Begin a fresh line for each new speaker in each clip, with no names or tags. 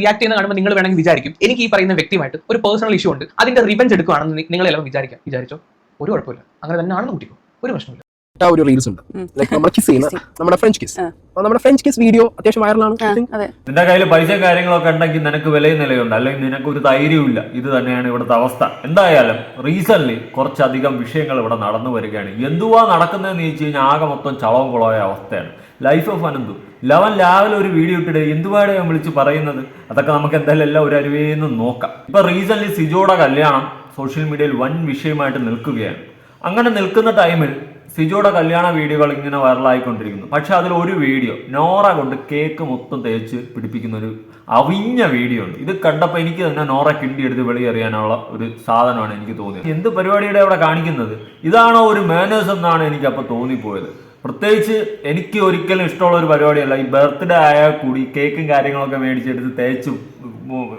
React ചെയ്യുന്ന കാണുമ്പോൾ നിങ്ങൾ വേണമെങ്കിൽ വിചാരിക്കും. എനിക്ക് ഈ പറയുന്ന വ്യക്തിയുമായിട്ട് ഒരു പേഴ്സണൽ ഇഷ്യൂ ഉണ്ട്. അതിന്റെ റിവെഞ്ച് എടുക്കുകയാണെന്ന് നിങ്ങൾ എല്ലാം വിചാരിക്കാം. വിചാരിച്ചോ? ഒരു കുഴപ്പമില്ല. അങ്ങനെ തന്നെ ആണെന്ന് കുട്ടിക്കും ഒരു പ്രശ്നമില്ല
ഒരു റീൽസ് ഉണ്ട്. ലൈക്ക് നമ്മൾ കിസ് ചെയ്യുന്ന നമ്മുടെ ഫ്രഞ്ച് കിസ് നമ്മുടെ ഫ്രഞ്ച് കിസ് വീഡിയോ അത്യാവശ്യം വൈറലാണ്
അതെ.
നിന്റെ കയ്യിൽ പൈസ കാര്യങ്ങളൊക്കെ ഉണ്ടെങ്കിൽ നിനക്ക് വിലയും നിലയുണ്ട്. അല്ലെങ്കിൽ നിനക്ക് ഒരു ധൈര്യമില്ല ഇത് തന്നെയാണ് ഇവിടുത്തെ അവസ്ഥ. എന്തായാലും റീസെന്റ് കുറച്ചധികം വിഷയങ്ങൾ ഇവിടെ നടന്നു വരികയാണ്. എന്തുവാ നടക്കുന്നതെന്ന് ചോദിച്ചു കഴിഞ്ഞാൽ ആകെ മൊത്തം ചളവും കുളമായ അവസ്ഥയാണ്. ലൈഫ് ഓഫ് അനന്തു ലവൻ രാവിലെ ഒരു വീഡിയോ ഇട്ടിട്ട് എന്തുവാടെ ഞാൻ വിളിച്ച് പറയുന്നത്? അതൊക്കെ നമുക്ക് എന്തായാലും എല്ലാം ഒരു അരുവേന്ന് നോക്കാം. ഇപ്പൊ റീസെന്റ് സിജോയുടെ കല്യാണം സോഷ്യൽ മീഡിയയിൽ വൻ വിഷയമായിട്ട് നിൽക്കുകയാണ്. അങ്ങനെ നിൽക്കുന്ന ടൈമിൽ സിജോയുടെ കല്യാണ വീഡിയോകൾ ഇങ്ങനെ വൈറലായിക്കൊണ്ടിരിക്കുന്നു പക്ഷെ അതിൽ ഒരു വീഡിയോ നോറ കൊണ്ട് കേക്ക് മൊത്തം തേച്ച് പിടിപ്പിക്കുന്ന ഒരു അവിഞ്ഞ വീഡിയോ ഉണ്ട്. ഇത് കണ്ടപ്പോൾ എനിക്ക് തന്നെ നോറ കിണ്ടി എടുത്ത് വെളിയെറിയാനുള്ള ഒരു സാധനമാണ് എനിക്ക് തോന്നിയത്. എന്ത് പരിപാടിയുടെ അവിടെ കാണിക്കുന്നത്? ഇതാണോ ഒരു മാനേഴ്സ് എന്നാണ് എനിക്ക് അപ്പോൾ തോന്നിപ്പോയത്. പ്രത്യേകിച്ച് എനിക്ക് ഒരിക്കലും ഇഷ്ടമുള്ള ഒരു പരിപാടിയല്ല. ഈ ബർത്ത്ഡേ ആയാൽ കൂടി കേക്കും കാര്യങ്ങളൊക്കെ മേടിച്ചെടുത്ത് തേച്ച്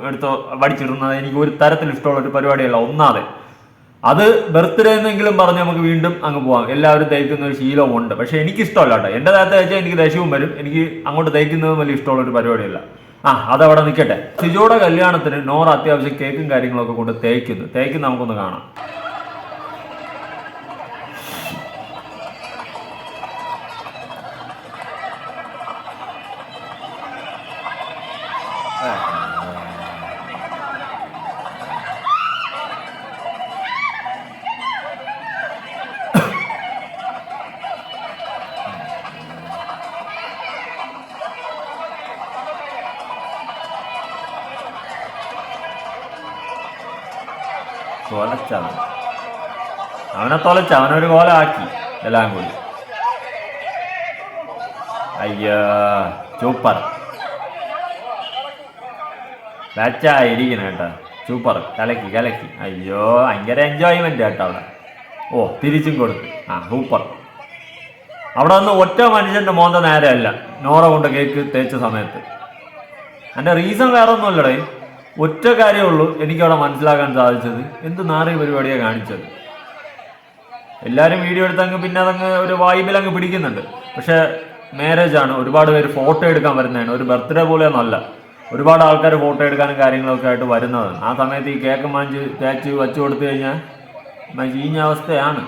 എടുത്ത് വടിച്ചിടുന്നത് എനിക്ക് ഒരു തരത്തിൽ ഇഷ്ടമുള്ള ഒരു പരിപാടിയല്ല. ഒന്നാതെ അത് ബർത്ത്ഡേ എന്നെങ്കിലും പറഞ്ഞ് നമുക്ക് വീണ്ടും അങ്ങ് പോകാം എല്ലാവരും തയ്ക്കുന്ന ഒരു ശീലമുണ്ട് പക്ഷെ എനിക്ക് ഇഷ്ടമല്ല കേട്ടോ. എന്റെ താത്ത വെച്ചാൽ എനിക്ക് ദേഷ്യവും വരും. എനിക്ക് അങ്ങോട്ട് തയ്ക്കുന്നതും വലിയ ഇഷ്ടമുള്ള ഒരു പരിപാടിയല്ല. ആ അതവിടെ നിൽക്കട്ടെ. സിജോയുടെ കല്യാണത്തിന് നോറ അത്യാവശ്യം കേക്കും കാര്യങ്ങളൊക്കെ കൊണ്ട് തേക്കുന്നു. തേക്കുന്ന നമുക്കൊന്ന് കാണാം. തൊലച്ചവൻ അവനെ തൊലച്ച അവനൊരു കോല ആക്കി എല്ലാം കൂടി. അയ്യോ സൂപ്പർ ഇരിക്കണം കേട്ടോ. സൂപ്പർ കലക്കി കലക്കി. അയ്യോ ഭയങ്കര എൻജോയ്മെന്റ് കേട്ടോ അവിടെ. ഓ തിരിച്ചും കൊടുത്തു. ആ സൂപ്പർ അവിടെ നിന്ന് ഒറ്റ മനുഷ്യന്റെ മോന്ത നേരെയല്ല. നോറ കൊണ്ട് കേക്ക് തേച്ച സമയത്ത്. അതിന്റെ റീസൺ വേറെ ഒന്നുമല്ലടേ ഒറ്റ കാര്യമേ ഉള്ളൂ എനിക്കവിടെ മനസ്സിലാക്കാൻ സാധിച്ചത്. എന്ത് നാറിയ പരിപാടിയാണ് കാണിച്ചത്? എല്ലാവരും വീഡിയോ എടുത്തങ്ങ് പിന്നെ അതങ്ങ് ഒരു വൈബിൽ അങ്ങ് പിടിക്കുന്നുണ്ട്. പക്ഷെ മാരേജ് ആണ്. ഒരുപാട് പേര് ഫോട്ടോ എടുക്കാൻ വരുന്നതാണ്. ഒരു ബർത്ത്ഡേ പോലെയൊന്നുമല്ല ഒരുപാട് ആൾക്കാർ ഫോട്ടോ എടുക്കാനും കാര്യങ്ങളൊക്കെ ആയിട്ട് വരുന്നതാണ്. ആ സമയത്ത് ഈ കേക്ക് മാഞ്ച് തേച്ച് വച്ചു കൊടുത്തു കഴിഞ്ഞാൽ ചീഞ്ഞ അവസ്ഥയാണ്.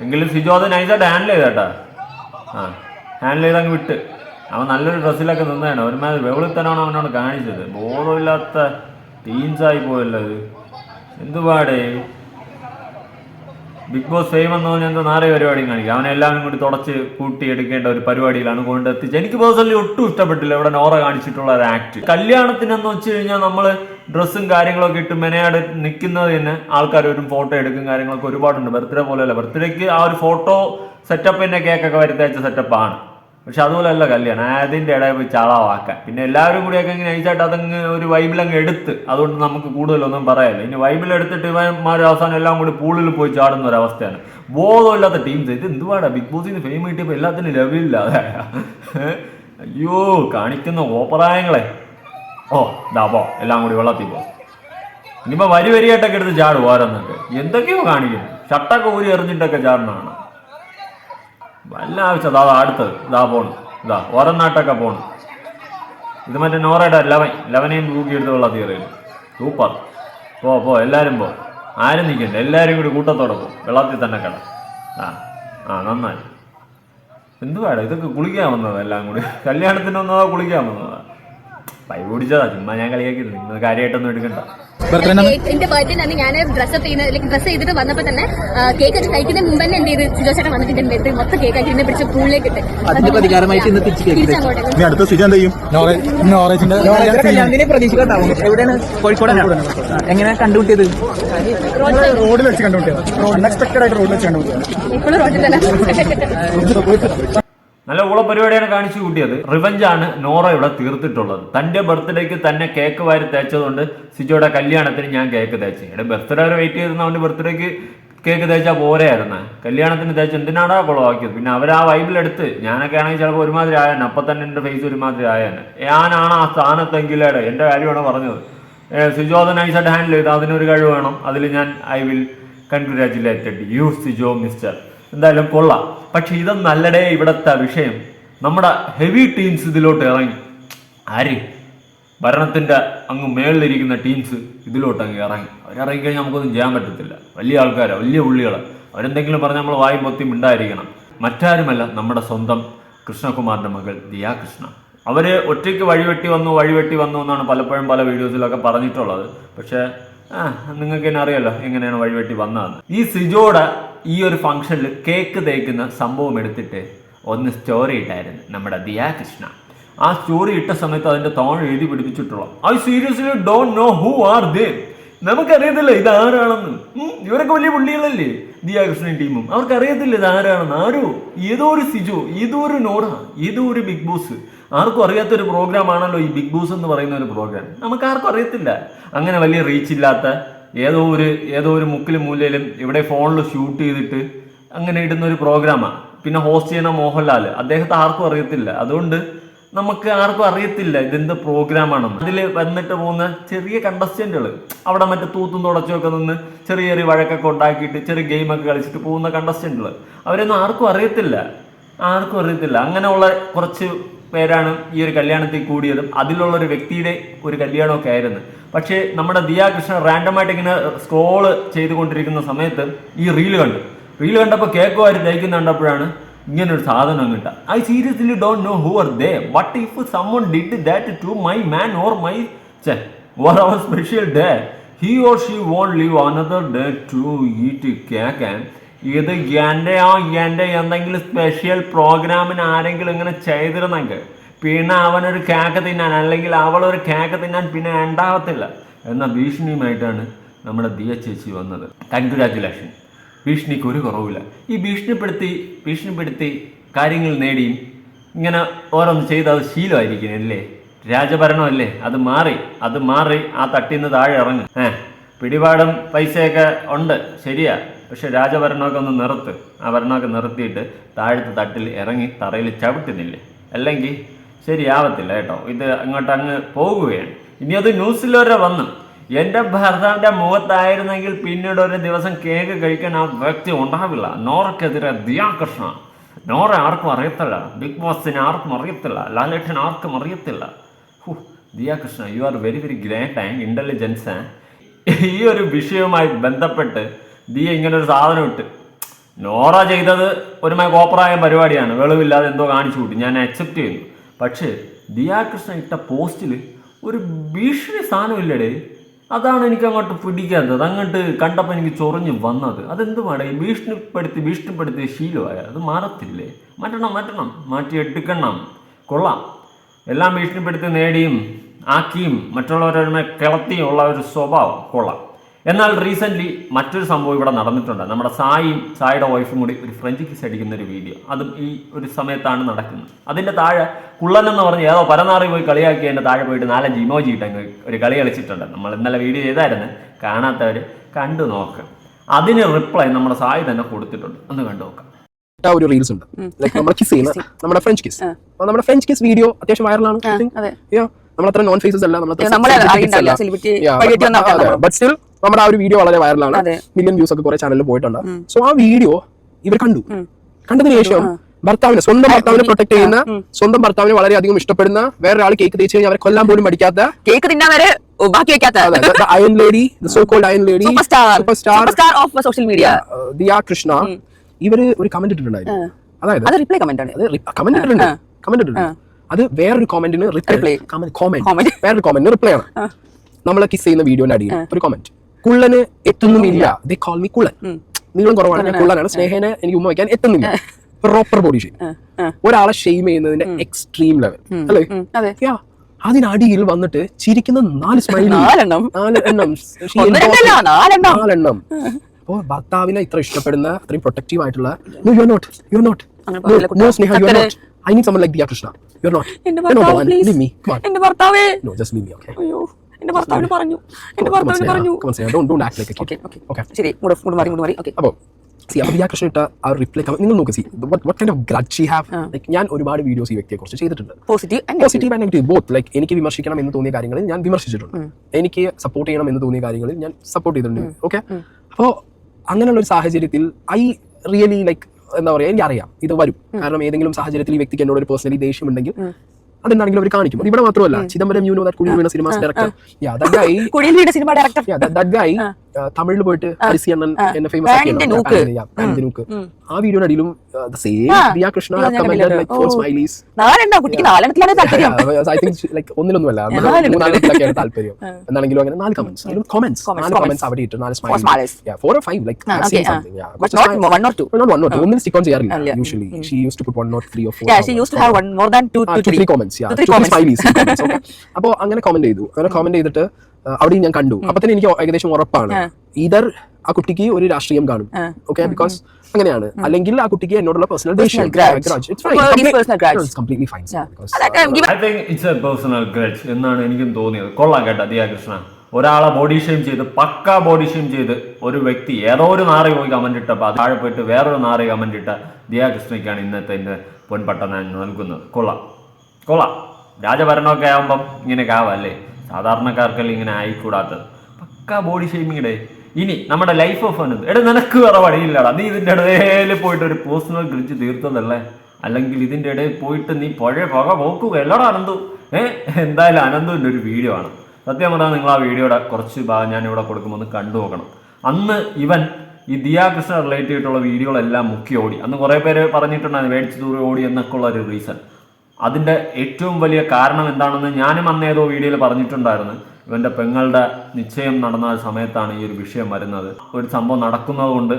എങ്കിലും സിജോ അത് നൈസായിട്ട് ഹാൻഡിൽ ചെയ്തേട്ടാ. ആ ഹാൻഡിൽ ചെയ്ത് അങ്ങ് വിട്ട്. അവൻ നല്ലൊരു ഡ്രസ്സിലൊക്കെ നിന്നതാണ്. ഒരുമാതിരി വെളിത്തനാണ് അവനോട് കാണിച്ചത്. ബോധമില്ലാത്ത ടീൻസായി പോയല്ലോ ഇത്. എന്തുപാടേ? ബിഗ് ബോസ് ഫെയിം എന്ന് പറഞ്ഞാൽ എന്തോ നാളെ പരിപാടിയും കാണിക്കും. അവനെ എല്ലാവരും കൂടി തുടച്ച് കൂട്ടി എടുക്കേണ്ട ഒരു പരിപാടിയിലാണ് കൊണ്ടെത്തിച്ച് എനിക്ക് പേഴ്സണലി ഒട്ടും ഇഷ്ടപ്പെട്ടില്ല ഇവിടെ നോറ കാണിച്ചിട്ടുള്ള ഒരു ആക്ട് കല്യാണത്തിനെന്ന് വെച്ച് കഴിഞ്ഞാൽ നമ്മൾ ഡ്രസ്സും കാര്യങ്ങളൊക്കെ ഇട്ട് മെനയാട് നിൽക്കുന്നത് തന്നെ ആൾക്കാർ ഒരു ഫോട്ടോ എടുക്കും കാര്യങ്ങളൊക്കെ ഒരുപാടുണ്ട്. ബർത്ത്ഡേ പോലെയല്ല. ബർത്ത്ഡേക്ക് ആ ഒരു ഫോട്ടോ സെറ്റപ്പ് തന്നെ കേക്കൊക്കെ വരുത്തയച്ച സെറ്റപ്പാണ് പക്ഷെ അതുപോലല്ല കല്യാണം. അതിന്റെ ഇടയിൽ പോയി ചളവാക്കാൻ. പിന്നെ എല്ലാവരും കൂടി ഒക്കെ ഇങ്ങനെ നൈസായിട്ട് അതങ്ങ് ഒരു വൈബിലങ്ങ് എടുത്ത്. അതുകൊണ്ട് നമുക്ക് കൂടുതലൊന്നും പറയാല്ല ഇനി വൈബിൾ എടുത്തിട്ട് ഇവന്മാർ അവസാനം എല്ലാം കൂടി പൂളിൽ പോയി ചാടുന്ന ഒരു അവസ്ഥയാണ്. ബോധമില്ലാത്ത ടീംസ് ഇത് എന്തുവാടാ? ബിഗ് ബോസിൽ നിന്ന് ഫെയിം കിട്ടിയപ്പോൾ എല്ലാത്തിനും ലെവലില്ലാതെ അയ്യോ കാണിക്കുന്ന ഓപ്പറായങ്ങളെ. ഓ പോ. എല്ലാം കൂടി വെള്ളത്തിൽ പോ. ഇനിയിപ്പോൾ വരി വരിയായിട്ടൊക്കെ എടുത്ത് ചാടും ഓരോന്നൊക്കെ. എന്തൊക്കെയോ കാണിക്കുന്നു. ഷട്ടൊക്കെ ഊരി എറിഞ്ഞിട്ടൊക്കെ ചാടുന്നതാണ്. വല്ല ആവശ്യം അതാ അടുത്തത് ഇതാ പോണു. ഇതാ ഓരോന്നാട്ടൊക്കെ പോണു. ഇത് മറ്റേ നോറയുടെ ലവൻ ലവനെയും തൂക്കി എടുത്ത് വെള്ളത്തിൽ സൂപ്പർ. പോ പോ എല്ലാവരും പോ. ആരും നിൽക്കണ്ട എല്ലാവരും കൂടി കൂട്ടത്തോടെ പോകും വെള്ളത്തിൽ തന്നെ കിട. ആ ആ നന്നായി. എന്തുവാടാ ഇതൊക്കെ കുളിക്കാൻ വന്നതാ എല്ലാം കൂടി? കല്യാണത്തിന് വന്നതാ കുളിക്കാൻ വന്നതാ? പൈ പിടിച്ചതാ ചുമ്മാ ഞാൻ കളിയാക്കിയിരുന്നു നിങ്ങൾ കാര്യമായിട്ടൊന്നും എടുക്കണ്ട.
എന്റെ ബർത്ത്ഡേ തന്നെ ഞാൻ ഡ്രസ്സപ്പ് ചെയ്യുന്ന ലൈക്ക് ഡ്രസ്സ് ചെയ്തിട്ട് വന്നപ്പോ തന്നെ കേക്ക് ഒക്കെ കഴിക്കുന്നതിന് മുമ്പ് തന്നെ എന്ത് ചെയ്ത് സിജോച്ചേട്ടൻ വന്നിട്ട് എന്റെ അടുത്ത് മൊത്തം കേക്ക് ആക്കി എന്നെ പിടിച്ച് പൂളിലേക്ക് ഇട്ട്.
അതിന്റെ പ്രതികാരമായിട്ട് ഇന്ന് തിരിച്ച് കേക്ക്
തിരിച്ചങ്ങോട്ടേക്ക്
ഇനി അടുത്ത സിജ എന്ത് ചെയ്യും?
കല്യാണത്തിന് പ്രതീക്ഷിക്കണ്ടാവും. എവിടെയാണ്? കോഴിക്കോടാണ്. എങ്ങനെ കണ്ടുപിട്ടിയത്
റോഡിൽ. വെച്ച് കണ്ടുപിട്ടിയത് അൺഎക്സ്പെക്ടഡ് ആയിട്ട് റോഡിൽ വെച്ച് കണ്ടുപിട്ടിയത്
ഇപ്പോഴും റോട്ടിൽ തന്നെ.
നല്ല ഊള പരിപാടിയാണ് കാണിച്ചു കൂട്ടിയത്. റിവഞ്ച് ആണ് നോറ ഇവിടെ തീർത്തിട്ടുള്ളത്. തന്റെ ബർത്ത്ഡേക്ക് തന്നെ കേക്ക് വാരി തേച്ചതുകൊണ്ട് സിജോയുടെ കല്യാണത്തിന് ഞാൻ കേക്ക് തേച്ച്. എന്റെ ബർത്ത്ഡേ വരെ വെയിറ്റ് ചെയ്തിരുന്ന അവന്റെ ബർത്ത്ഡേക്ക് കേക്ക് തേച്ചാൽ പോരായിരുന്നു. കല്യാണത്തിന് തേച്ച് എന്തിനാടാ കുളമാക്കിയത് പിന്നെ അവർ ആ വൈബിലെടുത്ത് ഞാനൊക്കെ ആണെങ്കിൽ ചിലപ്പോൾ ഒരുമാതിരി ആയാണ് അപ്പൊ തന്നെ എന്റെ ഫേസ് ഒരുമാതിരി ആയാണ് ഞാനാണ് ആ സ്ഥാനത്തെങ്കിലേടെ എന്റെ കാര്യമാണ് പറഞ്ഞത്. സിജോ അത് നൈസായിട്ട് ഹാൻഡിൽ ചെയ്ത്. അതിനൊരു കഴിവ് വേണം. അതിൽ ഞാൻ I will congratulated you Sijo mister എന്തായാലും കൊള്ളാം. പക്ഷെ ഇതൊന്നല്ലടേ ഇവിടുത്തെ വിഷയം. നമ്മുടെ ഹെവി ടീംസ് ഇതിലോട്ട് ഇറങ്ങി. ആര്? ഭരണത്തിന്റെ അങ്ങ് മേളിലിരിക്കുന്ന ടീംസ് ഇതിലോട്ട് അങ്ങ് ഇറങ്ങി. അവരിറങ്ങി കഴിഞ്ഞാൽ നമുക്കൊന്നും ചെയ്യാൻ പറ്റത്തില്ല. വലിയ ആൾക്കാരാണ് വലിയ ഉള്ളികൾ അവരെന്തെങ്കിലും പറഞ്ഞാൽ നമ്മൾ വായും പൊത്തി മിണ്ടായിരിക്കണം. മറ്റാരുമല്ല നമ്മുടെ സ്വന്തം കൃഷ്ണകുമാറിന്റെ മകൾ ദിയാ കൃഷ്ണ. അവർ ഒറ്റയ്ക്ക് വഴിവെട്ടി വന്നു വഴിവെട്ടി വന്നു എന്നാണ് പലപ്പോഴും പല വീഡിയോസിലൊക്കെ പറഞ്ഞിട്ടുള്ളത്. പക്ഷേ നിങ്ങൾക്ക് തന്നെ അറിയാലോ എങ്ങനെയാണ് വഴിവെട്ടി വന്നതെന്ന്. ഈ സിജോയുടെ ഈ ഒരു ഫംഗ്ഷനിൽ കേക്ക് തേക്കുന്ന സംഭവം എടുത്തിട്ട് ഒന്ന് സ്റ്റോറി ഇട്ടായിരുന്നു നമ്മുടെ ദിയാ കൃഷ്ണ ആ സ്റ്റോറി ഇട്ട സമയത്ത് അതിന്റെ തോൺ എഴുതി പിടിപ്പിച്ചിട്ടുള്ള I seriously don't know who are they നമുക്കറിയത്തില്ല ഇത് ആരാണെന്ന്. ഇവരൊക്കെ വലിയ പുള്ളികളല്ലേ? ദിയാകൃഷ്ണൻ ടീമും. അവർക്ക് അറിയത്തില്ല ഇത് ആരാണെന്ന്. ആരോ? ഏതോ ഒരു സിജു ഏതോ ഒരു നോറ ഏതോ ഒരു ബിഗ് ബോസ്. ആർക്കും അറിയാത്ത ഒരു പ്രോഗ്രാം ആണല്ലോ ഈ ബിഗ് ബോസ് എന്ന് പറയുന്ന ഒരു പ്രോഗ്രാം നമുക്ക് ആർക്കും അറിയത്തില്ല. അങ്ങനെ വലിയ റീച്ച് ഇല്ലാത്ത ഏതോ ഒരു ഏതോ ഒരു മുക്കിലും മൂലയിലും ഇവിടെ ഫോണിൽ ഷൂട്ട് ചെയ്തിട്ട് അങ്ങനെ ഇടുന്ന ഒരു പ്രോഗ്രാമാണ് പിന്നെ ഹോസ്റ്റ് ചെയ്യുന്ന മോഹൻലാൽ അദ്ദേഹത്തെ ആർക്കും അറിയത്തില്ല. അതുകൊണ്ട് നമുക്ക് ആർക്കും അറിയത്തില്ല ഇതെന്ത് പ്രോഗ്രാമാണെന്ന് അതിൽ വന്നിട്ട് പോകുന്ന ചെറിയ കണ്ടസ്റ്റന്റുകൾ അവിടെ മറ്റേ തൂത്തും തുടച്ചൊക്കെ നിന്ന് ചെറിയ ചെറിയ വഴക്കൊക്കെ ഉണ്ടാക്കിയിട്ട് ചെറിയ ഗെയിമൊക്കെ കളിച്ചിട്ട് പോകുന്ന കണ്ടസ്റ്റന്റുകൾ അവരൊന്നും ആർക്കും അറിയത്തില്ല. ആർക്കും അറിയത്തില്ല. അങ്ങനെയുള്ള കുറച്ച് പേരാണ് ഈ ഒരു കല്യാണത്തിൽ കൂടിയതും. അതിലുള്ള ഒരു വ്യക്തിയുടെ ഒരു കല്യാണമൊക്കെ ആയിരുന്നു. പക്ഷേ നമ്മുടെ ദിയാ കൃഷ്ണ റാൻഡമായിട്ട് ഇങ്ങനെ സ്ക്രോൾ ചെയ്തുകൊണ്ടിരിക്കുന്ന സമയത്ത് ഈ റീൽ കണ്ടു. റീൽ കണ്ടപ്പോൾ കേക്ക് തയ്ക്കുന്ന കണ്ടപ്പോഴാണ് ഇങ്ങനെ ഒരു സാധനം കിട്ടുക. I seriously don't know who are they what if someone did that to my man or my ചെ or our special day he or she won't leave another day to eat cake ഇത് എന്റെ ആ എന്റെ എന്തെങ്കിലും special പ്രോഗ്രാമിന് ആരെങ്കിലും ഇങ്ങനെ ചെയ്തിരുന്നെങ്കിൽ പിന്നെ അവനൊരു കേക്ക് തിന്നാൻ അല്ലെങ്കിൽ അവളൊരു കേക്ക് തിന്നാൻ പിന്നെ ഉണ്ടാവത്തില്ല എന്ന ഭീഷണിയുമായിട്ടാണ് നമ്മുടെ ദിയ ചേച്ചി വന്നത്. കൺഗ്രാറ്റുലേഷൻ ഭീഷണിക്ക് ഒരു കുറവില്ല ഈ ഭീഷണിപ്പെടുത്തി ഭീഷണിപ്പെടുത്തി കാര്യങ്ങൾ നേടിയും ഇങ്ങനെ ഓരോന്ന് ചെയ്ത് അത് ശീലമായിരിക്കുന്നല്ലേ രാജഭരണമല്ലേ? അത് മാറി അത് മാറി ആ തട്ടിന്ന് താഴെ ഇറങ്ങും. ഏ പിടിപാടും പൈസയൊക്കെ ഉണ്ട് ശരിയാ. പക്ഷെ രാജഭരണമൊക്കെ ഒന്ന് നിർത്ത്. ആ ഭരണമൊക്കെ നിർത്തിയിട്ട് താഴത്തെ തട്ടിൽ ഇറങ്ങി തറയിൽ ചവിട്ടുന്നില്ലേ? അല്ലെങ്കിൽ ശരിയാവത്തില്ല കേട്ടോ. ഇത് അങ്ങോട്ട് അങ്ങ് പോകുകയാണ്. ഇനി അത് ന്യൂസിൽ വരെ വന്നു. എന്റെ ഭർത്താവിന്റെ മുഖത്തായിരുന്നെങ്കിൽ പിന്നീട് ഒരു ദിവസം കേക്ക് കഴിക്കാൻ ആ വ്യക്തി ഉണ്ടാവില്ല. നോറക്കെതിരെ ദിയാകൃഷ്ണ. നോറ ആർക്കും അറിയത്തില്ല. ബിഗ് ബോസിന് ആർക്കും അറിയത്തില്ല. ലാലേട്ടൻ ആർക്കും അറിയത്തില്ല. Who, Diya Krishna you are very very great and intelligence ഈ ഒരു വിഷയവുമായി ബന്ധപ്പെട്ട് ദിയ ഇങ്ങനെ ഒരു സാധനം ഇട്ട് നോറ ചെയ്തത് ഒരുമായി കോപ്പറായ പരിപാടിയാണ്. വെളിവില്ലാതെ എന്തോ കാണിച്ചു കൂട്ടി. ഞാൻ അക്സെപ്റ്റ് ചെയ്യുന്നു. പക്ഷേ ദിയാകൃഷ്ണൻ ഇട്ട പോസ്റ്റിൽ ഒരു ഭീഷണി സാധനമില്ലടേ. അതാണ് എനിക്ക് അങ്ങോട്ട് പിടിക്കാത്തത്. അങ്ങോട്ട് കണ്ടപ്പോൾ എനിക്ക് ചൊറിഞ്ഞ് വന്നത്. അതെന്ത് ഈ ഭീഷണിപ്പെടുത്തി ഭീഷണിപ്പെടുത്തി ശീലമായ. അത് മാറത്തില്ലേ? മാറ്റണം മാറ്റണം. മാറ്റി എടുക്കണം കൊള്ളാം. എല്ലാം ഭീഷണിപ്പെടുത്തി നേടിയും ആക്കിയും മറ്റുള്ളവരുടെ കിളത്തിയും ഉള്ള ഒരു സ്വഭാവം. കൊള്ളാം. എന്നാൽ റീസെന്റ് മറ്റൊരു സംഭവം ഇവിടെ നടന്നിട്ടുണ്ട്. നമ്മുടെ സായിയും സായിയുടെ വൈഫും കൂടി ഒരു ഫ്രഞ്ച് കിസ് അടിക്കുന്ന ഒരു വീഡിയോ അതും ഈ ഒരു സമയത്താണ് നടക്കുന്നത്. അതിന്റെ താഴെ കുള്ളൻ എന്ന് പറഞ്ഞ് ഏതോ പരനാറി പോയി കളിയാക്കി അതിന്റെ താഴെ പോയിട്ട് നാലഞ്ച് ഇമോജി ഇട്ടങ്ങ് ഒരു കളി കളിച്ചിട്ടുണ്ട്. നമ്മൾ ഇന്നലെ വീഡിയോ ചെയ്തായിരുന്നു. കാണാത്തവർ കണ്ടു നോക്ക്. അതിന് റിപ്ലൈ നമ്മുടെ സായി തന്നെ കൊടുത്തിട്ടുണ്ട്. ഒന്ന് കണ്ടു നോക്കാം.
ഒരു റീൽസ് ഉണ്ട്. ലൈക്ക് നമ്മൾ കിസ് ചെയ്യുന്ന നമ്മുടെ ഫ്രഞ്ച് കിസ് നമ്മുടെ ഫ്രഞ്ച് കിസ് വീഡിയോ അത്യാവശ്യം വൈറലാണ്
അതെ.
നമ്മൾ അത്ര നോൺ ഫേസസ് അല്ല നമ്മൾ
നമ്മളെ അറിയണ്ടല്ല, celebrity വഴിയെത്തി വന്ന ആൾക്കാരാണ്.
ബട്ട് സ്റ്റിൽ നമ്മുടെ ആ ഒരു വീഡിയോ വളരെ വൈറലാണ്. മില്യൺ വ്യൂസ് ഒക്കെ കുറെ ചാനലിൽ പോയിട്ടുണ്ട്. സോ ആ വീഡിയോ ഇവർ കണ്ടു. കണ്ടതിന് ശേഷം ഭർത്താവിനെ സ്വന്തം ഭർത്താവിനെ പ്രൊട്ടക്ട് ചെയ്യുന്ന സ്വന്തം ഭർത്താവിനെ വളരെയധികം ഇഷ്ടപ്പെടുന്ന വേറൊരാൾ കേക്ക് തേച്ച് കഴിഞ്ഞാൽ അവരെ കൊല്ലാൻ പോലും പഠിക്കാത്ത
കേക്ക് തിന്നാൻ വരെ ബാക്കി വെക്കാത്ത.
Iron lady so called iron lady
super star of social media
Diya Krishna ഇവർ ഒരു കമന്റ് ഇട്ടിട്ടുണ്ടായിരുന്നു. അതായത്
അത് റിപ്ലൈ കമന്റ് ആണ്.
കമന്റ് ഇട്ടിട്ടുണ്ട്. കമന്റ് ഇട്ടിട്ടുണ്ട്. അത് വേറൊരു കോമന്റിന് റിപ്ലൈ കമന്റ്
കോമന്റ്.
വേറൊരു കോമന്റിന് റിപ്ലൈ ആണ്. നമ്മൾ കിസ് ചെയ്യുന്ന വീഡിയോന്റെ അടിയിൽ ഒരു കോമന്റ് കുള്ളന് എത്തുന്നില്ല ദേ കോൾ മീ കുള്ളൻ. നീളം കുറവാണ്. ഞാൻ കുള്ളനാണ്. സ്നേഹനെ എനിക്ക് ഉമ്മ വയ്ക്കാൻ എത്തുന്നില്ല. പ്രോപ്പർ ബോഡി ഷേപ്പ് ഒരാളെ ഷെയിം ചെയ്യുന്നതിന്റെ എക്സ്ട്രീം ലെവൽ അല്ലേ. അതിനടിയിൽ വന്നിട്ട് ചിരിക്കുന്ന നാല് സ്മൈൽ
നാലെണ്ണം. നാലെണ്ണം.
അപ്പോ ഭർത്താവിനെ ഇത്ര ഇഷ്ടപ്പെടുന്ന അത്രയും പ്രൊട്ടക്റ്റീവ് ആയിട്ടുള്ള no you are not you are not no Sneha you are not I need someone like Diya Krishna you are not
എന്റെ ഭർത്താവ് പ്ലീസ്
me. Come on.
എന്റെ ഭർത്താവേ.
No just me me okay
അയ്യോ. എന്റെ ഭർത്താവിന് പറഞ്ഞു. എന്റെ ഭർത്താവിന് പറഞ്ഞു. ശരി മൂട് മൂട് മാറി മൂട് മാറി. ഓക്കെ.
അപ്പോൾ സി ദിയ കൃഷ്ണ ഇട്ട ആ റിപ്ലൈ നിങ്ങൾ നോക്ക് see what kind of grudge she have like ഞാൻ ഒരുപാട് വീഡിയോസ് ഈ വ്യക്തിയെ കുറിച്ച് ചെയ്തിട്ടുണ്ട്
positive
positive and negative both like എനിക്ക് വിമർശിക്കണം എന്ന് തോന്നിയ കാര്യങ്ങളിൽ ഞാൻ വിമർശിച്ചിട്ടുണ്ട്. എനിക്ക് സപ്പോർട്ട് ചെയ്യണം എന്ന് തോന്നിയ കാര്യങ്ങളിൽ ഞാൻ സപ്പോർട്ട് ചെയ്തിട്ടുണ്ട്. ഓക്കെ അപ്പോൾ അങ്ങനെയുള്ള ഒരു സാഹചര്യത്തിൽ ഐ റിയലി ലൈക്ക് എന്താ പറയുക എനിക്ക് അറിയാം ഇത് വരും. കാരണം ഏതെങ്കിലും സാഹചര്യത്തിൽ ഈ വ്യക്തിക്ക് എന്നോട് ഒരു പേഴ്സണലി ദേഷ്യം ദേഷ്യമുണ്ടെങ്കിൽ അതെന്താണെങ്കിലും അവർ കാണിക്കും. അത് ഇവിടെ മാത്രമല്ല. ചിദംബരം യു നോ ദാറ്റ് കുഴി വീണ cinemas director yeah that guy
cinema director
തമിഴിൽ പോയിട്ട് ഹരിസി അണ്ണൻ എന്നെ ഫേമസ്.
നൂക്ക്.
ആ വീഡിയോയുടെ അടിയിലും same Diya Krishna. Like four. Smileys I think like ഒന്നിലൊന്നുമല്ല
നാലെണ്ണത്തിലാണ്.
മൂന്നാലെണ്ണത്തിലൊക്കെയാണ് താല്പര്യം. എന്നാണെങ്കിലും അങ്ങനെ നാല് കമന്റ്സ് അതിലും കമന്റ്സ് നാല്
comments.
കമന്റ്സ് അവിടെ ഇട്ട്. നാല് smileys. Four or five like stick on ചെയ്യാറില്ല
അല്ല.
Usually she use to put one not three or four
Yeah, she
to
have
one more
than yeah three
അപ്പോൾ അങ്ങനെ കമന്റ് ചെയ്തു. അങ്ങനെ കമന്റ് ചെയ്തിട്ട് അവിടെയും ഞാൻ കണ്ടു. അപ്പൊ തന്നെ എനിക്ക് ഏകദേശം ഉറപ്പാണ്. ഇതർ ആ കുട്ടിക്ക് ഒരു രാഷ്ട്രീയം കാണും. ഓക്കെ ബിക്കോസ് അങ്ങനെയാണ്. അല്ലെങ്കിൽ ആ കുട്ടിക്ക് എന്നോടുള്ള പേഴ്സണൽ
ഗ്രഡ്ജ് എന്നാണ് എനിക്കും തോന്നിയത്. കൊള്ളാം കേട്ടോ ദിയാകൃഷ്ണ. ഒരാളെ ബോഡി ഷെയിം ചെയ്ത് പക്ക ബോഡി ഷെയിം ചെയ്ത് ഒരു വ്യക്തി ഏതോ ഒരു നാറി പോയി കമന്റ് ഇട്ടപ്പോൾ അത് താഴെ പോയിട്ട് വേറൊരു നാറി കമന്റ് ഇട്ട ദിയാകൃഷ്ണയ്ക്കാണ് ഇന്നത്തെ എന്റെ പൊൻപട്ടന ഞാൻ നൽകുന്നത്. കൊള്ളാം. കൊള്ളാം. രാജഭരണമൊക്കെ ആകുമ്പം ഇങ്ങനെയൊക്കെ ആവല്ലേ സാധാരണക്കാർക്കെല്ലാം ഇങ്ങനെ ആയിക്കൂടാത്തത്? പക്ക ബോഡി ഷെയിമിങ്ങടെ ഇനി നമ്മുടെ ലൈഫ് ഓഫ് അനന്ത് എടാ നിനക്ക് വേറെ വഴിയില്ലടാ. നീ ഇതിന്റെ ഇടയിൽ പോയിട്ട് ഒരു പേഴ്സണൽ ഗ്രിഡ്ജ് തീർത്തതല്ലേ? അല്ലെങ്കിൽ ഇതിന്റെ ഇടയിൽ പോയിട്ട് നീ പഴയ പുക പോക്കുക എല്ലടാ അനന്തു. ഏഹ് എന്തായാലും അനന്തുവിന്റെ ഒരു വീഡിയോ ആണ്. സത്യം പറഞ്ഞാൽ നിങ്ങൾ ആ വീഡിയോയുടെ കുറച്ച് ഭാഗം ഞാൻ ഇവിടെ കൊടുക്കുമ്പോൾ ഒന്ന് കണ്ടു നോക്കണം. അന്ന് ഇവൻ ഈ ദിയാകൃഷ്ണ റിലേറ്റ് ചെയ്തിട്ടുള്ള വീഡിയോകളെല്ലാം മുക്കി ഓടി. അന്ന് കുറേ പേര് പറഞ്ഞിട്ടുണ്ടായിരുന്നു മേടിച്ച് ദൂരെ ഓടി എന്നൊക്കെ ഉള്ള ഒരു റീസൺ അതിന്റെ ഏറ്റവും വലിയ കാരണം എന്താണെന്ന് ഞാനും അന്ന് ഏതോ വീഡിയോയിൽ പറഞ്ഞിട്ടുണ്ടായിരുന്നു. ഇവന്റെ പെങ്ങളുടെ നിശ്ചയം നടന്ന സമയത്താണ് ഈ ഒരു വിഷയം വരുന്നത്. ഒരു സംഭവം നടക്കുന്നതുകൊണ്ട്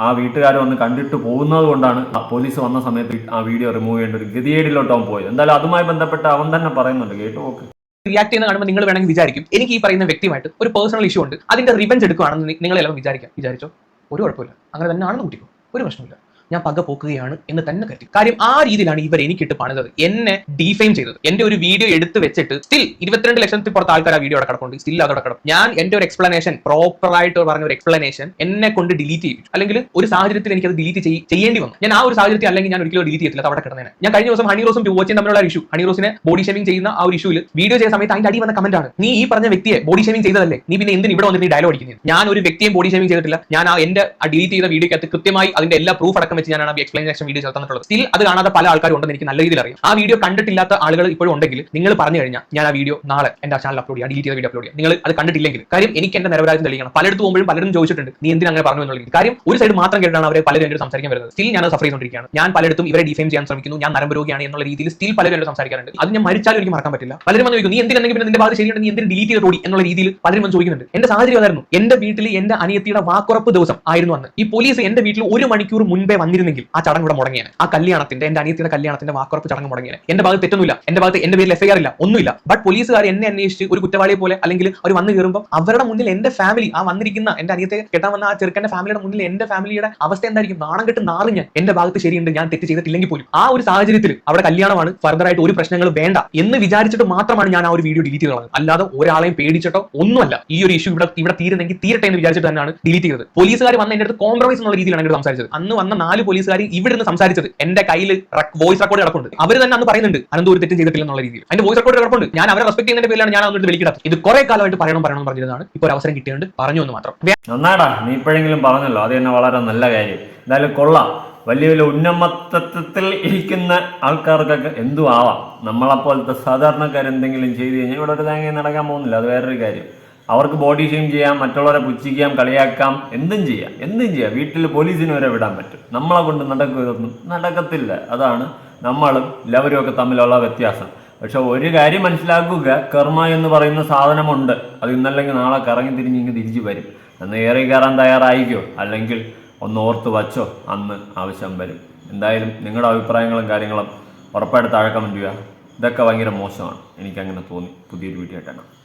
ആ വീട്ടുകാർ വന്ന് കണ്ടിട്ട് പോകുന്നത് കൊണ്ടാണ് പോലീസ് വന്ന സമയത്ത് ആ വീഡിയോ റിമൂവ് ചെയ്യേണ്ട ഒരു ഗതികേടിലോട്ട് അവൻ പോയത്. എന്തായാലും അതുമായി ബന്ധപ്പെട്ട് അവൻ തന്നെ പറയുന്നുണ്ട്. കേട്ടു നോക്ക്
റിയാക്ട് ചെയ്യുന്ന കാണുമ്പോൾ നിങ്ങൾ വേണമെങ്കിൽ വിചാരിക്കും. എനിക്ക് ഈ പറയുന്ന വ്യക്തിയുമായിട്ട് ഒരു പേഴ്സണൽ ഇഷ്യൂ ഉണ്ട്. അതിന്റെ റിവെഞ്ച് എടുക്കുകയാണെന്ന് നിങ്ങൾ വിചാരിക്കാം. വിചാരിച്ചോ? ഒരു കുഴപ്പമില്ല. അങ്ങനെ തന്നെ ആണെന്ന് കുട്ടിക്കോ. ഒരു പ്രശ്നമില്ല ഞാൻ പക പോക്കുകയാണ് എന്ന് തന്നെ കരുതി. കാര്യം ആ രീതിയിലാണ് ഇവർ എനിക്കിട്ട് പണിതത്. എന്നെ ഡീഫെയിം ചെയ്തത്. എന്റെ ഒരു വീഡിയോ എടുത്ത് വെച്ചിട്ട് സ്റ്റിൽ ഇരുപത്തിരണ്ട് ലക്ഷത്തിൽ പുറത്ത് ആൾക്കാർ ആ വീഡിയോ അവിടെ സ്റ്റിൽ അതോടെ കിടക്കും ഞാൻ എന്റെ ഒരു എക്സ്പ്ലനേഷൻ പ്രോപ്പർ ആയിട്ട് പറഞ്ഞ ഒരു എക്സ്പ്ലനേഷൻ എന്നെ കൊണ്ട് ഡിലീറ്റ് ചെയ്യും അല്ലെങ്കിൽ ഒരു സാഹചര്യത്തിൽ എനിക്ക് അത് ഡിലീറ്റ് ചെയ്യേണ്ടി വന്നു. ഞാൻ ആ ഒരു സാഹചര്യത്തിൽ അല്ലെങ്കിൽ ഞാൻ ഒരിക്കലും ഡിലീറ്റ് ചെയ്തില്ല അത് അവിടെ കിടന്നേനെ. ഞാൻ കഴിഞ്ഞ ദിവസം ഹണി റോസും ടു തമ്മിലുള്ള ഇഷ്യൂ ഹണി റോസിനെ ബോഡി ഷേവിംഗ് ചെയ്യുന്ന ആ ഒരു ഇഷ്യൂവിൽ വീഡിയോ ചെയ്ത സമയത്ത് അതിന്റെ അടി വന്ന കമന്റ് ആണ്. നീ ഈ പറഞ്ഞ വ്യക്തിയെ ബോഡി ഷേവിംഗ് ചെയ്തതല്ലേ? നീ പിന്നെ എന്തിന് ഇവിടെ വന്നിട്ട് ഡയലോഗ് അടിക്കുന്നത് ഞാൻ ഒരു വ്യക്തിയും ബോഡി ഷേവിംഗ് ചെയ്തിട്ടില്ല. ഞാൻ ആ എന്റെ ഡിലീറ്റ് ചെയ്ത വീഡിയോക്കകത്ത് കൃത്യമായി അതിന്റെ എല്ലാ പ്രൂഫ് അടക്കം വെച്ച് ഞാനാണ് സെക്ഷൻ വീഡിയോ ചേർത്തിട്ടുള്ളത് സ്റ്റിൽ അത് കാണാത്ത പല ആൾക്കാരും ഉണ്ടെന്ന് എനിക്ക് നല്ല രീതിയിൽ അറിയാം. ആ വീഡിയോ കണ്ടിട്ടില്ലാത്ത ആളുകൾ ഇപ്പോഴും ഉണ്ടെങ്കിൽ നിങ്ങൾ പറഞ്ഞു കഴിഞ്ഞാൽ ഞാൻ ആ വീഡിയോ നാളെ എന്റെ ചാനൽ അപ്ലോഡ് ചെയ്യാം ഡിലീറ്റ് ചെയ്ത വീഡിയോ അപ്ലോഡ് ചെയ്യാം. നിങ്ങൾ അത് കണ്ടിട്ടില്ലെങ്കിൽ കാര്യം എനിക്ക് എന്റെ നിരപരാധം തെളിയിക്കണം. പലയിടത്ത് പോകുമ്പോഴും പലരും ചോദിച്ചിട്ടുണ്ട് നീ എന്തിനാ അങ്ങനെ പറഞ്ഞു എന്നുള്ളത് കാര്യം ഒരു സൈഡ് മാത്രം കേട്ടാണ് അവരെ പലരും എന്നോട് സംസാരിക്കാൻ വരുന്നത്. സ്റ്റിൽ ഞാൻ സഫർ ചെയ്തുകൊണ്ടിരിക്കുകയാണ്. ഞാൻ പലയിടത്തും ഇവരെ ഡിഫെയിം ചെയ്യാൻ ശ്രമിക്കുന്നു. ഞാൻ നരമ്പ് രോഗിയാണ് എന്നുള്ള രീതിയിൽ സ്റ്റിൽ പലരും എന്നോട് സംസാരിക്കാറുണ്ട്. അത് ഞാൻ മരിച്ചാലും എനിക്ക് മറക്കാൻ പറ്റില്ല. പലരും വന്ന് ചോദിക്കും നീ പിന്നെ നിന്റെ ഭാഗത്ത് ശരിയാണ് നീ എന്തിന് ഡിലീറ്റ് ചെയ്ത് ഓടി എന്നുള്ള രീതിയിൽ പലരും വന്ന് ചോദിക്കുന്നുണ്ട്. എന്റെ സാഹചര്യം അതായിരുന്നു. എന്റെ വീട്ടിൽ എന്റെ അനിയത്തിയുടെ വാക്കുറപ്പ് ദിവസം ആയിരുന്നു അന്ന്. ഈ പോലീസ് എന്റെ വീട്ടിൽ ഒരു മണിക്കൂർ മുൻപേ വന്നിരുന്നെങ്കിൽ ആ ചടങ്ങ് ഇവിടെ മുടങ്ങിയാണ്. ആ കല്യാണത്തിന്റെ എന്റെ അനിയത്തിയുടെ കല്യാണത്തിന്റെ വാക്കുറപ്പ് ചടങ്ങ് മുടങ്ങിയാണ്. എന്റെ ഭാഗത്ത് തെറ്റൊന്നുമില്ല. എന്റെ ഭാഗത്ത് എന്റെ പേരിൽ എഫ്ഐആർ ഇല്ല. ഒന്നുമില്ല. ബട്ട് പോലീസുകാർ എന്നെ അന്വേഷിച്ച് ഒരു കുറ്റവാളിയെ പോലെ അല്ലെങ്കിൽ അവർ വന്ന് കയറുമ്പോൾ അവരുടെ മുന്നിൽ എന്റെ ഫാമിലി ആ വന്നിരിക്കുന്ന എന്റെ അനിയത്തെ കെട്ടാൻ വന്ന ആ ചെറുക്കന്റെ ഫാമിലിയുടെ മുന്നിൽ എന്റെ ഫാമിലിയുടെ അവസ്ഥ എന്തായിരിക്കും? നാണം കെട്ട് നാറി ഞാൻ. എന്റെ ഭാഗത്ത് ശരിയുണ്ട്. ഞാൻ തെറ്റ് ചെയ്തിട്ടില്ലെങ്കിൽ പോലും. ആ ഒരു സാഹചര്യത്തിൽ അവിടെ കല്യാണമാണ്. ഫർദർ ആയിട്ട് ഒരു പ്രശ്നങ്ങൾ വേണ്ട എന്ന് വിചാരിച്ചിട്ട് മാത്രമാണ് ഞാൻ ആ ഒരു വീഡിയോ ഡിലീറ്റ് ചെയ്തത് അല്ലാതെ ഒരാളെയും പേടിച്ചിട്ടോ ഒന്നുമല്ല. ഈ ഒരു ഇഷ്യൂ ഇവിടെ ഇവിടെ തീരുന്നെങ്കിൽ തീരട്ടെ എന്ന് വിചാരിച്ചിട്ട് തന്നെയാണ് ഡിലീറ്റ് ചെയ്തത്. പോലീസുകാർ വന്ന എന്റെ അടുത്ത് കോംപ്രമൈസ് എന്നുള്ള രീതിയിലാണ് സംസാരിച്ചത്. അന്ന് വന്ന നാല് പോലീസുകാർ ഇവിടെ നിന്ന് സംസാരിച്ചത് എന്റെ കയ്യിൽ വോയിസ് റെക്കോർഡ് കിടപ്പുണ്ട്. അവർ തന്നെ അന്ന് പറയുന്നുണ്ട് അനന്തൂർ തെറ്റും ചെയ്തിട്ടില്ല എന്നുള്ള രീതിയിൽ. അതിന്റെ വോയിസ് റെക്കോർഡ് കിടപ്പുണ്ട്. ഞാൻ അവരെ റെസ്പെക്ട് ചെയ്യുന്ന പേരിലാണ് ഞാൻ അന്നിട്ട് വിളിക്കുന്നത്. ഇത് കുറെ കാലമായിട്ട് പറയണം പറയണം പറഞ്ഞിരുന്നതാണ്. ഇപ്പോൾ ഒരു അവസരം കിട്ടിയുണ്ട് പറഞ്ഞു എന്ന് മാത്രം.
നന്നാടാ നീ ഇപ്പോഴെങ്കിലും പറഞ്ഞല്ലോ. അത് തന്നെ വളരെ നല്ല കാര്യം. എന്തായാലും കൊള്ളാം. വലിയ വലിയ ഉന്നമത്തത്വത്തിൽ ഇരിക്കുന്ന ആൾക്കാർക്കൊക്കെ എന്തു ആവാം. നമ്മളെപ്പോലത്തെ സാധാരണക്കാരെന്തെങ്കിലും ചെയ്തു കഴിഞ്ഞാൽ ഇവിടെ ഒരു തേങ്ങ നടക്കാൻ പോകുന്നില്ല. അത് വേറൊരു കാര്യം. അവർക്ക് ബോഡി ഷെയിം ചെയ്യാം മറ്റുള്ളവരെ പുച്ഛിക്കാം കളിയാക്കാം എന്തും ചെയ്യാം എന്തും ചെയ്യാം. വീട്ടിൽ പോലീസിന് വരെ വിടാൻ പറ്റും. നമ്മളെ കൊണ്ട് നടക്കും ഇതൊന്നും നടക്കത്തില്ല. അതാണ് നമ്മളും എല്ലാവരും ഒക്കെ തമ്മിലുള്ള വ്യത്യാസം. പക്ഷെ ഒരു കാര്യം മനസ്സിലാക്കുക കർമ്മ എന്ന് പറയുന്ന സാധനമുണ്ട്. അത് ഇന്നല്ലെങ്കിൽ നാളെ കറങ്ങി തിരിഞ്ഞ് ഇങ്ങ് തിരിച്ചു വരും. അന്ന് ഏറി കയറാൻ തയ്യാറായിക്കോ? അല്ലെങ്കിൽ ഒന്ന് ഓർത്ത് വച്ചോ? അന്ന് ആവശ്യം വരും. എന്തായാലും നിങ്ങളുടെ അഭിപ്രായങ്ങളും കാര്യങ്ങളും ഉറപ്പായിട്ട് താഴെ കമന്റ് ചെയ്യുക. ഇതൊക്കെ ഭയങ്കര മോശമാണ്. എനിക്കങ്ങനെ തോന്നി. പുതിയൊരു വീഡിയോ ആയിട്ടാണ്